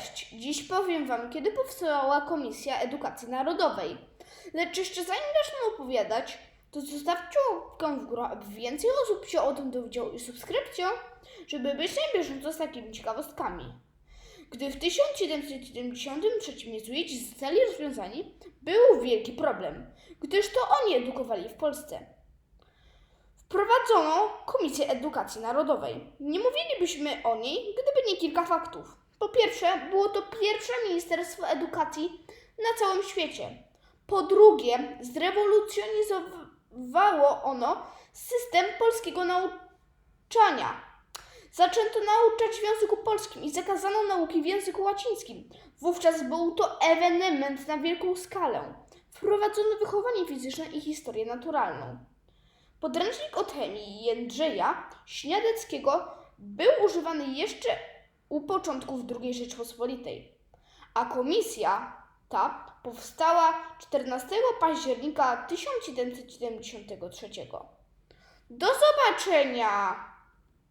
Cześć! Dziś powiem Wam, kiedy powstała Komisja Edukacji Narodowej. Lecz jeszcze zanim zacznę opowiadać, to zostawcie łapkę w górę, aby więcej osób się o tym dowiedziało i subskrypcję, żeby być na bieżąco z takimi ciekawostkami. Gdy w 1773 jezuici zostali rozwiązani, był wielki problem, gdyż to oni edukowali w Polsce. Wprowadzono Komisję Edukacji Narodowej. Nie mówilibyśmy o niej, gdyby nie kilka faktów. Po pierwsze, było to pierwsze Ministerstwo Edukacji na całym świecie. Po drugie, zrewolucjonizowało ono system polskiego nauczania. Zaczęto nauczać w języku polskim i zakazano nauki w języku łacińskim. Wówczas był to ewenement na wielką skalę. Wprowadzono wychowanie fizyczne i historię naturalną. Podręcznik od chemii Jędrzeja Śniadeckiego był używany jeszcze u początków II Rzeczpospolitej, a komisja ta powstała 14 października 1773. Do zobaczenia!